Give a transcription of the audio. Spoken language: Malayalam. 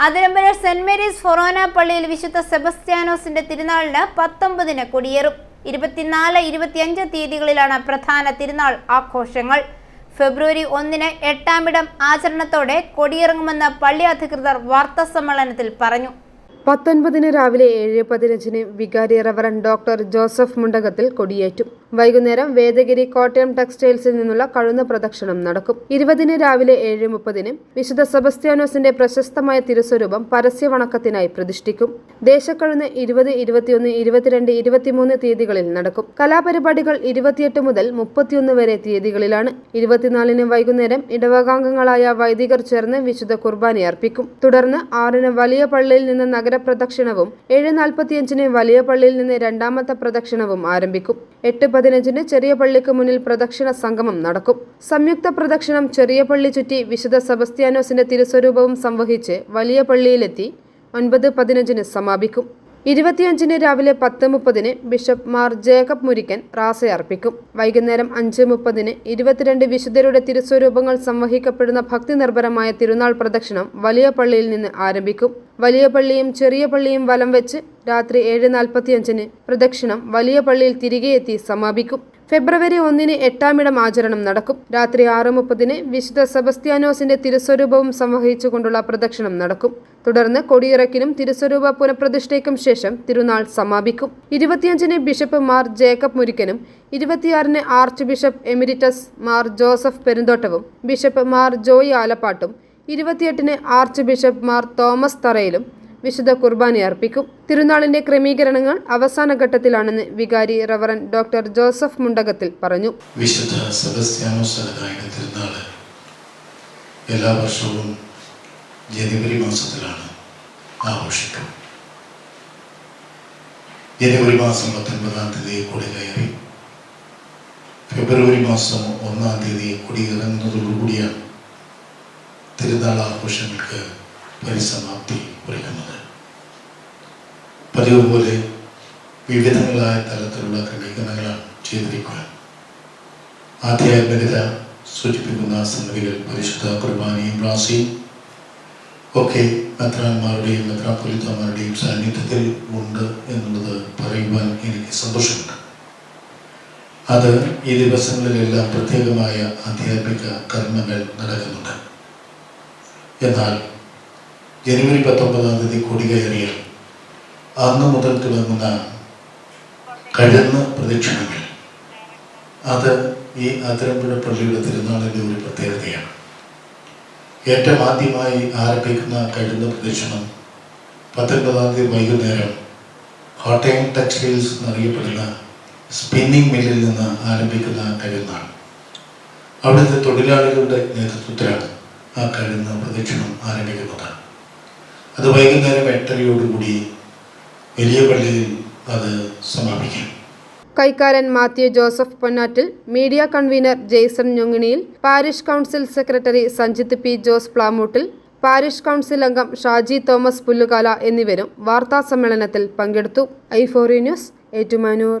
അതിരമ്പല സെന്റ് മേരീസ് ഫൊറോന പള്ളിയിൽ വിശുദ്ധ സെബസ്ത്യാനോസിന്റെ തിരുനാളിന് പത്തൊമ്പതിന് കൊടിയേറും. ഇരുപത്തിനാല് ഇരുപത്തിയഞ്ച് തീയതികളിലാണ് പ്രധാന തിരുനാൾ ആഘോഷങ്ങൾ. ഫെബ്രുവരി ഒന്നിന് എട്ടാമിടം ആചരണത്തോടെ കൊടിയിറങ്ങുമെന്ന് പള്ളി അധികൃതർ വാർത്താ സമ്മേളനത്തിൽ പറഞ്ഞു. പത്തൊൻപതിന് രാവിലെ ഏഴ് പതിനഞ്ചിന് വികാരി റവറൻ ഡോക്ടർ ജോസഫ് മുണ്ടകത്തിൽ കൊടിയേറ്റും. വൈകുന്നേരം വേദഗിരി കോട്ടയം ടെക്സ്റ്റൈൽസിൽ നിന്നുള്ള കഴുന്ന പ്രദക്ഷിണം നടക്കും. ഇരുപതിന് രാവിലെ ഏഴ് മുപ്പതിന് വിശുദ്ധ സെബസ്ത്യാനോസിന്റെ പ്രശസ്തമായ തിരുസ്വരൂപം പരസ്യവണക്കത്തിനായി പ്രതിഷ്ഠിക്കും. ദേശക്കഴുന്ന് ഇരുപത് ഇരുപത്തിയൊന്ന് ഇരുപത്തിരണ്ട് ഇരുപത്തിമൂന്ന് തീയതികളിൽ നടക്കും. കലാപരിപാടികൾ ഇരുപത്തിയെട്ട് മുതൽ മുപ്പത്തിയൊന്ന് വരെ തീയതികളിലാണ്. ഇരുപത്തിനാലിന് വൈകുന്നേരം ഇടവകാംഗങ്ങളായ വൈദികർ ചേർന്ന് വിശുദ്ധ കുർബാന അർപ്പിക്കും തുടർന്ന് ആറിന് വലിയ പള്ളിയിൽ നിന്ന് നഗരപ്രദക്ഷിണവും ഏഴ് നാൽപ്പത്തിയഞ്ചിന് വലിയ പള്ളിയിൽ നിന്ന് രണ്ടാമത്തെ പ്രദക്ഷിണവും ആരംഭിക്കും. എട്ട് പതിനഞ്ചിന് ചെറിയ പള്ളിക്ക് മുന്നിൽ പ്രദക്ഷിണ സംഗമം നടക്കും. സംയുക്ത പ്രദക്ഷിണം ചെറിയ പള്ളി ചുറ്റി വിശുദ്ധ സെബസ്ത്യാനോസിന്റെ തിരുസ്വരൂപവും സംവഹിച്ച് വലിയ പള്ളിയിലെത്തി ഒൻപത് പതിനഞ്ചിന് സമാപിക്കും. ഇരുപത്തിയഞ്ചിന് രാവിലെ പത്ത് മുപ്പതിന് ബിഷപ്പ് മാർ ജേക്കബ് മുരിക്കൻ റാസയർപ്പിക്കും വൈകുന്നേരം അഞ്ച് മുപ്പതിന് ഇരുപത്തിരണ്ട് വിശുദ്ധരുടെ തിരുസ്വരൂപങ്ങൾ സംവഹിക്കപ്പെടുന്ന ഭക്തി നിർഭരമായ തിരുനാൾ പ്രദക്ഷിണം വലിയ പള്ളിയിൽ നിന്ന് ആരംഭിക്കും. വലിയ പള്ളിയും ചെറിയ പള്ളിയും വലം വെച്ച് രാത്രി ഏഴ് നാൽപ്പത്തിയഞ്ചിന് പ്രദക്ഷിണം വലിയ പള്ളിയിൽ തിരികെ എത്തി സമാപിക്കും. ഫെബ്രുവരി ഒന്നിന് എട്ടാമിടം ആചരണം നടക്കും. രാത്രി ആറ് മുപ്പതിന് വിശുദ്ധ സെബസ്ത്യാനോസിന്റെ തിരുസ്വരൂപവും സംവഹിച്ചുകൊണ്ടുള്ള പ്രദക്ഷിണം നടക്കും. തുടർന്ന് കൊടിയിറക്കിനും തിരുസ്വരൂപ പുനഃപ്രതിഷ്ഠയ്ക്കും ശേഷം തിരുനാൾ സമാപിക്കും. ഇരുപത്തിയഞ്ചിന് ബിഷപ്പ് മാർ ജേക്കബ് മുരിക്കനും ഇരുപത്തിയാറിന് archbishop emeritus Mar Joseph പെരുന്തോട്ടവും ബിഷപ്പ് മാർ ജോയ് ആലപ്പാട്ടും ഇരുപത്തിയെട്ടിന് ആർച്ച് ബിഷപ്പ് മാർ തോമസ് തറയിലും വിശുദ്ധ കുർബാന അർപ്പിക്കും. തിരുനാളിന്റെ ക്രമീകരണങ്ങൾ അവസാന ഘട്ടത്തിലാണെന്ന് വികാരി റവറൻ ഡോക്ടർ ജോസഫ് മുണ്ടകത്തിൽ പറഞ്ഞു. വിശുദ്ധ തിരുനാൾ എല്ലാ വർഷവും ജനുവരി മാസത്തിലാണ് ജനുവരി മാസം പത്തൊൻപതാം തീയതി കൊടി കയറി. ഫെബ്രുവരി മാസം ഒന്നാം തീയതി കൊടിയിറങ്ങുന്നതോടുകൂടിയാണ് തിരുനാൾ ആഘോഷങ്ങൾക്ക് പരിസമാപ്തി കുറിക്കുന്നത്. പതിവ് പോലെ വിവിധങ്ങളായ തരത്തിലുള്ള ക്രമീകരണങ്ങളാണ് ചെയ്തിരിക്കുക. ആധ്യാത്മികത സൂചിപ്പിക്കുന്ന സംഗതികൾ പരിശുദ്ധ കുർബാനയും റാസിയും ഒക്കെ മെത്രാന്മാരുടെയും മെത്രാപൊലിത്തമാരുടെയും സാന്നിധ്യത്തിൽ ഉണ്ട് എന്നുള്ളത് പറയുവാൻ എനിക്ക് സന്തോഷമുണ്ട്. അത് ഈ ദിവസങ്ങളിലെല്ലാം പ്രത്യേകമായ ആധ്യാത്മിക കർമ്മങ്ങൾ നടക്കുന്നുണ്ട്. എന്നാൽ ജനുവരി പത്തൊമ്പതാം തീയതി കൊടികയറിയ അന്ന് മുതൽ തുടങ്ങുന്ന കഴിഞ്ഞ പ്രദക്ഷിണങ്ങൾ. അത് ഈ അത്തരമ്പുഴ പള്ളിയുടെ തിരുനാളിന്റെ ഒരു പ്രത്യേകതയാണ്. ഏറ്റവും ആദ്യമായി ആരംഭിക്കുന്ന കഴിഞ്ഞ പ്രദക്ഷിണം പത്തൊൻപതാം തീയതി വൈകുന്നേരം കോട്ടയം ടെക്സ്റ്റൈൽസ് എന്നറിയപ്പെടുന്ന സ്പിന്നിങ് മില്ലിൽ നിന്ന് ആരംഭിക്കുന്ന കഴുന്നാണ് അവിടുത്തെ തൊഴിലാളികളുടെ നേതൃത്വത്തിലാണ് ആ കഴുന്ന പ്രദക്ഷിണം ആരംഭിക്കുന്നത്. അത് വൈകുന്നേരം എട്ടരയോടുകൂടി വലിയ പള്ളിയിൽ അത് സമാപിക്കും. കൈക്കാരൻ Mathew Joseph Ponnattil media convener Jaison ഞൊങ്ങിണിയിൽ parish council secretary Sanjith P Jose Plamoottil parish council അംഗം ഷാജി തോമസ് പുല്ലുകാല എന്നിവരും വാർത്താ സമ്മേളനത്തിൽ പങ്കെടുത്തു. ഐ ഫോറി ന്യൂസ് ഏറ്റുമാനൂർ.